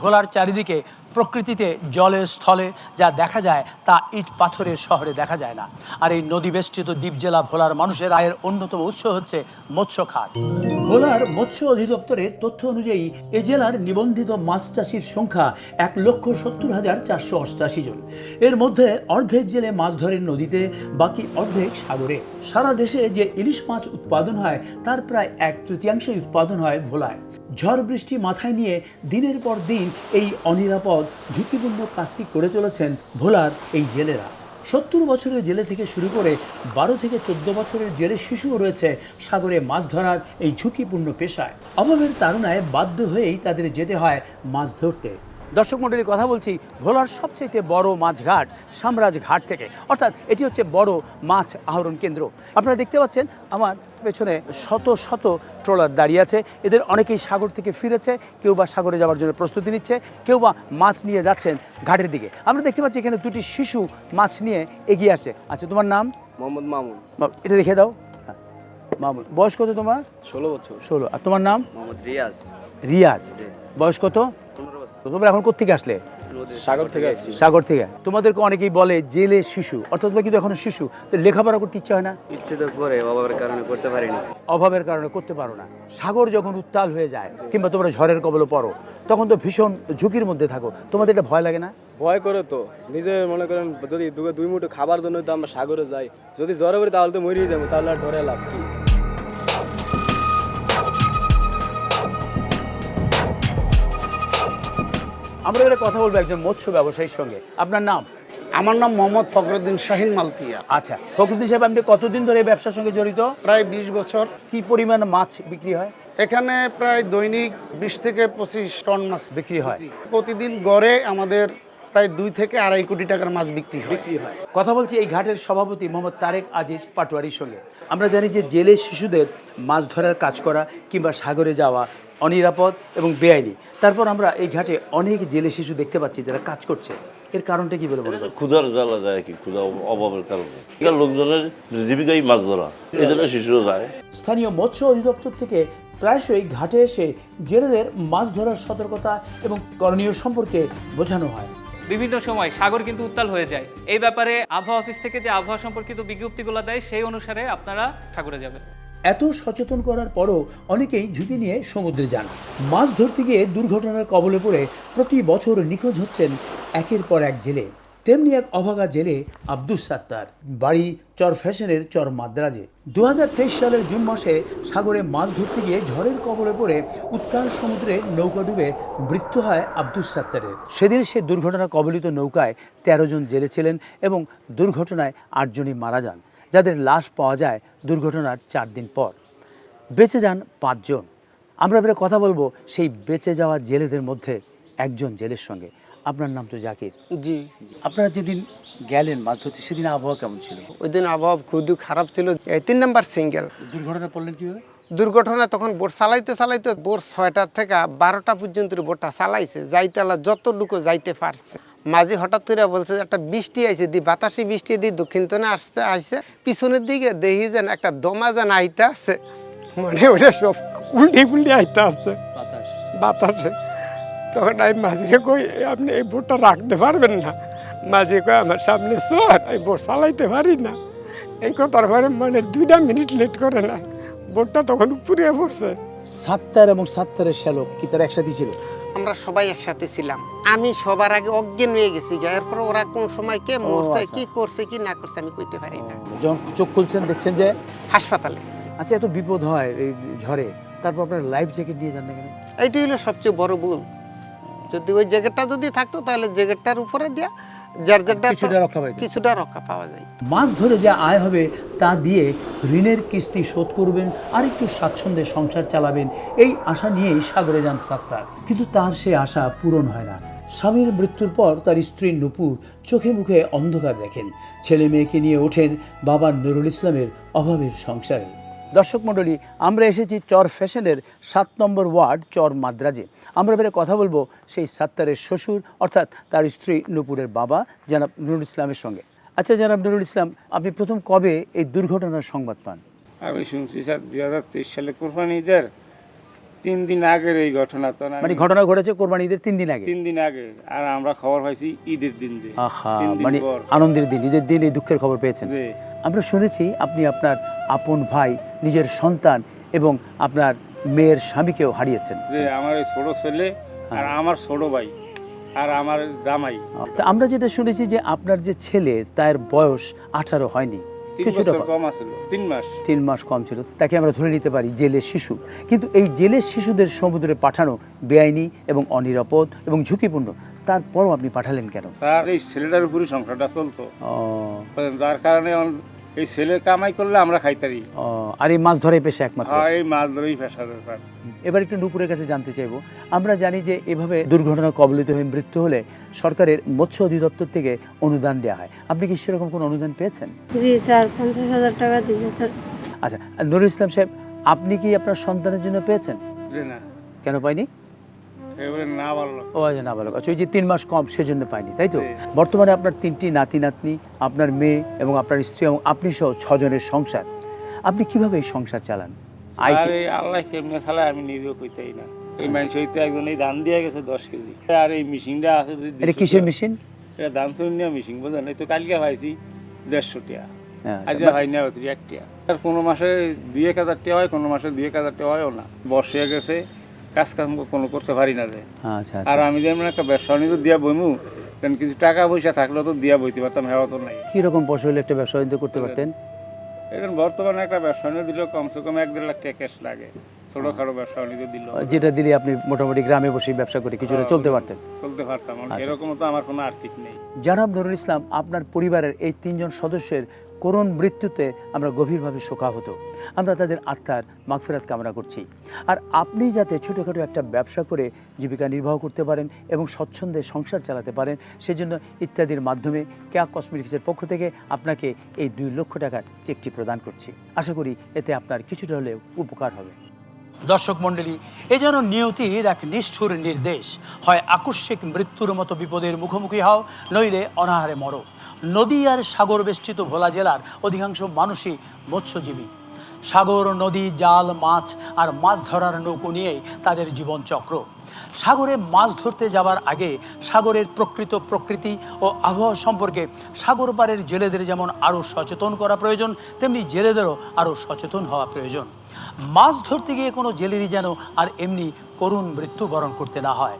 ভোলার চারিদিকে প্রকৃতিতে জলে স্থলে যা দেখা যায়, তা ইট পাথরের শহরে দেখা যায় না। আর এই নদী বেষ্টিত দ্বীপ জেলা ভোলার মানুষের আয়ের অন্যতম উৎস হচ্ছে মৎস্য খাত। ভোলার মৎস্য অধিদপ্তরের তথ্য অনুযায়ী, এ জেলার নিবন্ধিত মাছ চাষির সংখ্যা এক লক্ষ সত্তর হাজার চারশো অষ্টাশি জন। এর মধ্যে অর্ধেক জেলে মাছ ধরেন নদীতে, বাকি অর্ধেক সাগরে। সারা দেশে যে ইলিশ মাছ উৎপাদন হয়, তার প্রায় এক তৃতীয়াংশই উৎপাদন হয় ভোলায়। ঝড় বৃষ্টি মাথায় নিয়ে দিনের পর দিন এই অনিরাপদ ঝুঁকিপূর্ণ কাজটি করে চলেছেন ভোলার এই জেলেরা। সত্তর বছরের জেলে থেকে শুরু করে বারো থেকে চোদ্দ বছরের জেলে শিশুও রয়েছে সাগরে মাছ ধরার এই ঝুঁকিপূর্ণ পেশায়। অভাবের তারণায় বাধ্য হয়েই তাদের যেতে হয় মাছ ধরতে। দর্শক মন্ডলী কথা বলছি ভোলার সবচেয়ে বড় মাছ ঘাট সামরাজ ঘাট থেকে। অর্থাৎ এটি হচ্ছে বড় মাছ আহরণ কেন্দ্র। আপনারা দেখতে পাচ্ছেন আমার পেছনে শত শত ট্রলার দাঁড়িয়ে আছে। এদের অনেকেই সাগর থেকে ফিরেছে কেউ বা সাগরে যাওয়ার জন্য প্রস্তুতি নিচ্ছে কেউ বা মাছ নিয়ে যাচ্ছেন ঘাটের দিকে। আমরা দেখতে পাচ্ছি এখানে দুটি শিশু মাছ নিয়ে এগিয়ে আসছে। আচ্ছা তোমার নাম? মোহাম্মদ মামুন। এটা রেখে দাও। হ্যাঁ মামুন। বয়স কত তোমার? ষোলো বছর। ষোলো। আর তোমার নাম? মোহাম্মদ রিয়াজ। রিয়াজ। বয়স কত? তোমরা এখন কোথেকে আসলে? সাগর থেকে আসছি। সাগর থেকে। তোমাদেরকে অনেকেই বলে জেলে শিশু। অর্থাৎ তোমরা কিন্তু এখনও শিশু। তো লেখাপড়া করতে ইচ্ছে হয় না? ইচ্ছে তো করে অভাবের কারণে করতে পারিনি অভাবের কারণে করতে পারো না। সাগর যখন উত্তাল হয়ে যায় কিংবা তোমরা ঝড়ের কবলে পড়ো তখন তো ভীষণ ঝুঁকির মধ্যে থাকো। তোমাদের এটা ভয় লাগে না? ভয় করে তো। নিজে মনে করেন যদি দুই মুঠো খাবার জন্য তো আমরা সাগরে যাই যদি জ্বরে পড়ি তাহলে তো মরিয়ে যাব তাহলে আর ডরে লাভ কি? আমরা এবারে কথা বলব একজন মৎস্য ব্যবসায়ীর সঙ্গে। আপনার নাম? আমার নাম মোহাম্মদ ফখরুদ্দিন শাহিন মালতিয়া। আচ্ছা ফখরুদ্দিন সাহেব আপনি কতদিন ধরে এই ব্যবসার সঙ্গে জড়িত? প্রায় বিশ বছর। কি পরিমাণ মাছ বিক্রি হয়? এখানে প্রায় দৈনিক বিশ থেকে পঁচিশ টন মাছ বিক্রি হয়। প্রতিদিন গড়ে আমাদের প্রায় দুই থেকে আড়াই কোটি টাকার মাছ বিক্রি হয়। কথা বলছি এই ঘাটের সভাপতি মোহাম্মদ তারেক আজিজ পাটোয়ারির সঙ্গে। আমরা জানি যে জেলে শিশুদের মাছ ধরার কাজ করা কিংবা সাগরে যাওয়া অনিরাপদ এবং বেআইনি। তারপর আমরা এই ঘাটে অনেক জেলে শিশু দেখতে পাচ্ছি যারা কাজ করছে। এর কারণটা কি বলে বলবেন ক্ষুধার জ্বালা যায় কি? ক্ষুধা অভাবের কারণে। এখানে লোকজনের জীবিকাই মাছ ধরা। এই জন্য শিশুরা যায়। স্থানীয় মৎস্য অধিদপ্তর থেকে প্রায়শই ঘাটে এসে জেলেদের মাছ ধরার সতর্কতা এবং করণীয় সম্পর্কে বোঝানো হয়। বিভিন্ন সময় সাগর কিন্তু উত্তাল হয়ে যায়। এই ব্যাপারে আবহাওয়া অফিস থেকে যে আবহাওয়া সম্পর্কিত বিজ্ঞপ্তিগুলো দেয় সেই অনুসারে আপনারা সাগরে যাবেন। এত সচেতন করার পরও অনেকেই ঝুঁকি নিয়ে সমুদ্রে যান। মাছ ধরতে গিয়ে দুর্ঘটনার কবলে পড়ে প্রতি বছর নিখোঁজ হচ্ছেন একের পর এক জেলে। তেমনি এক অভাগা জেলে আব্দুস সাত্তার। বাড়ি চর ফ্যাশনের চর মাদ্রাজে। দু হাজার তেইশ সালের জুন মাসে সাগরে মাছ ধরতে গিয়ে ঝড়ের কবলে পড়ে উত্তাল সমুদ্রে নৌকা ডুবে মৃত্যু হয় আব্দুস সাত্তারের। সেদিন সে দুর্ঘটনা কবলিত নৌকায় তেরো জন জেলে ছিলেন এবং দুর্ঘটনায় আটজনই মারা যান। যাদের লাশ পাওয়া যায় দুর্ঘটনার চার দিন পর। বেঁচে যান পাঁচজন। আমরা এবারে কথা বলব সেই বেঁচে যাওয়া জেলেদের মধ্যে একজন জেলের সঙ্গে। আপনার নাম তো জাকির। জি। আপনারা যেদিন গেলেন মাছ ধরতে সেদিন আবহাওয়া কেমন ছিল? ওই দিন আবহাওয়া খুবই খারাপ ছিল। তিন নাম্বার সিঙ্গেল। দুর্ঘটনা পড়লেন কীভাবে? দুর্ঘটনা তখন বোট চালাইতে চালাইতে বোট ছয়টা থেকে বারোটা পর্যন্ত বোটটা চালাইছে। যাইতেলা যতটুকু যাইতে পারছে। মাঝে হঠাৎ করে বলছে একটা বৃষ্টি আইছে দি বাতাসি বৃষ্টি দিয়ে দক্ষিণ তনে আসতে আসছে পিছনের দিকে দেখি যেন একটা দমা যেন আইতে আছে। মানে ওটা সব উল্টি পুল্টি আইতে আছে। বাতাসে। তখন আমি মাঝিরে কই আপনি এই বোটটা রাখতে পারবেন না। মাঝি কই আমার সামনে চোর আমি বোট চালাইতে পারি না। এই কথার পরে মানে দুইটা মিনিট লেট করে না বোটটা তখন উপরে পড়ছে। সাত্তার এবং সাত্তারের শ্যালক কি তারা একসাথে ছিল? আমরা সবাই একসাথে ছিলাম। আমি সবার আগে অজ্ঞান হয়ে গেছি যার এরপর ওরা কোন সময় কে মরছে আচ্ছা। কি করছে কি না করছে আমি কইতে পারি না। যখন চোখ খুলছেন দেখছেন যে হাসপাতালে। আচ্ছা এত বিপদ হয় এই ঝড়ে তারপর আপনার লাইফ জ্যাকেট নিয়ে যান না কেন? এইটাই হলো সবচেয়ে বড় ভুল। যদি ওই জ্যাকেটটা যদি থাকতো তাহলে জ্যাকেটটার উপরে দিয়া যার যারটা কিছুটা রক্ষা পাইতেন। কিছুটা রক্ষা পাওয়া যায়। মাছ ধরে যা আয় হবে তা দিয়ে ঋণের কিস্তি শোধ করবেন আর একটু স্বাচ্ছন্দ্যে সংসার চালাবেন। এই আশা নিয়েই সাগরে যান সাত্তার। কিন্তু তার সে আশা পূরণ হয় না। স্বামীর মৃত্যুর পর তার স্ত্রী নুপুর চোখে মুখে অন্ধকার দেখেন। ছেলে মেয়েকে নিয়ে ওঠেন বাবা নুরুল ইসলামের অভাবের সংসারে। দর্শক মণ্ডলী আমরা এসেছি চর ফ্যাশনের সাত নম্বর ওয়ার্ড চর মাদ্রাজে। আমরা এবারে কথা বলব সেই সাত্তারের শ্বশুর অর্থাৎ তার স্ত্রী নুপুরের বাবা জানাব নুরুল ইসলামের সঙ্গে। আচ্ছা জানাব নুরুল ইসলাম আপনি প্রথম কবে এই দুর্ঘটনার সংবাদ পান? আমি শুনছি স্যার দুই হাজার তেইশ সালে কোরবানি ঈদের তিন দিন আগের এই ঘটনা তো মানে ঘটনা ঘটেছে কোরবানি ঈদের তিন দিন আগে? তিন দিন আগে। আর আমরা খবর পাইছি ঈদের দিন যে। আহা মানে আনন্দের দিন ঈদের দিন এই দুঃখের খবর পেয়েছেন। আমরা শুনেছি আপনি আপনার আপন ভাই নিজের সন্তান এবং আপনার মেয়ের স্বামীকেও হারিয়েছেন। যে আমার এই ছোট ছেলে আর হ্যাঁ। আমার ছোট ভাই আর আমার জামাই। আমরা যেটা শুনেছি যে আপনার যে ছেলে তার বয়স আঠারো হয়নি। কিছুটা কম। তিন মাস। তিন মাস কম ছিল। তাকে আমরা ধরে নিতে পারি জেলের শিশু। কিন্তু এই জেলের শিশুদের সমুদ্রে পাঠানো বেআইনি এবং অনিরাপদ এবং ঝুঁকিপূর্ণ তারপরও আপনি পাঠালেন কেন? তার এই ছেলেটার উপরই সংসারটা চলতো। যার কারণে এই ছেলের কামাই করলে আমরা খাইতারি। ও, আর এই মাছ ধরে পেশা একমাত্র? হ্যাঁ এই মাছ ধরেই পেশা স্যার। এবার একটু নুপুরের কাছে জানতে চাইব। আমরা জানি যে এভাবে দুর্ঘটনা কবলিত হয়ে মৃত্যু হলে সরকারের মৎস্য অধিদপ্তর থেকে অনুদান দেওয়া হয়। আপনি কি সেরকম কোনো অনুদান পেয়েছেন? জি স্যার পঞ্চাশ হাজার টাকা দিয়েছে স্যার। আচ্ছা নুরুল ইসলাম সাহেব আপনি কি আপনার সন্তানের জন্য পেয়েছেন? না। কেন পাইনি? ও আচ্ছা আচ্ছা ওই যে তিন মাস কম সেজন্য পাইনি তাই তো? বর্তমানে আপনার তিনটি নাতি নাতনি আপনার মেয়ে এবং আপনার স্ত্রী এবং আপনি সহ ছজনের সংসার। আপনি কীভাবে এই সংসার চালান? আয় আর কি- এই আল্লাহ কেমনে চালায় আমি নিজেও কইতাই না। এই মানুষ হইতে একজন এই ধান দিয়ে গেছে দশ কেজি। আর এই মেশিনটা আছে এটা কিসের মেশিন? এটা ধান তো নিয়ে মেশিন তো কালকে পাইছি দেড়শো টাকা হ্যাঁ, আজ হয় না অতি এক টাকা আর কোনো মাসে দুই এক হাজার টাকা হয় কোনো মাসে দুই এক হাজার টাকা হয়ও না। বর্ষে গেছে কাজ কোনো করতে পারি না রে। আচ্ছা আর আচ্ছা আমি যেমন একটা ব্যবসা বাণিজ্য দিয়া বইমু কারণ কিছু টাকা পয়সা থাকলেও তো দিয়া বইতে পারতাম হেওয়া তো নাই। কীরকম পয়সা হলে একটা ব্যবসা বাণিজ্য করতে পারতেন? এখন বর্তমানে একটা ব্যবসা বাণিজ্য দিলেও কমসে কম এক দেড় লাখ টাকা ক্যাশ লাগে। ছোটখাটো ব্যবসা বাণিজ্য দিল যেটা দিলে আপনি মোটামুটি গ্রামে বসে ব্যবসা করে কিছুটা চলতে পারতেন। চলতে পারতাম। আর আচ্ছা। এরকম তো আমার কোনো আর্থিক নেই। জানাব নুরুল ইসলাম আপনার পরিবারের এই তিনজন সদস্যের করুণ মৃত্যুতে আমরা গভীরভাবে শোকাহত। আমরা তাদের আত্মার মাগফেরাত কামনা করছি। আর আপনি যাতে ছোটোখাটো একটা ব্যবসা করে জীবিকা নির্বাহ করতে পারেন এবং স্বচ্ছন্দে সংসার চালাতে পারেন, সেজন্য ইত্যাদির মাধ্যমে কেয়া কসমেটিক্সের পক্ষ থেকে আপনাকে এই দুই লক্ষ টাকার চেকটি প্রদান করছি। আশা করি এতে আপনার কিছুটা হলেও উপকার হবে। দর্শক মণ্ডলী, এ যেন নিয়তির এক নিষ্ঠুর নির্দেশ। হয় আকস্মিক মৃত্যুর মতো বিপদের মুখোমুখি হও, নইলে অনাহারে মরো। নদী আর সাগর বেষ্টিত ভোলা জেলার অধিকাংশ মানুষই মৎস্যজীবী। সাগর, নদী, জাল, মাছ আর মাছ ধরার নৌকো নিয়েই তাদের জীবনচক্র। সাগরে মাছ ধরতে যাওয়ার আগে সাগরের প্রকৃত প্রকৃতি ও আবহাওয়া সম্পর্কে সাগর পাড়ের জেলেদের যেমন আরও সচেতন করা প্রয়োজন, তেমনি জেলেদেরও আরও সচেতন হওয়া প্রয়োজন। মাছ ধরতে গিয়ে কোনো জেলেরই যেন আর এমনি করুণ মৃত্যুবরণ করতে না হয়।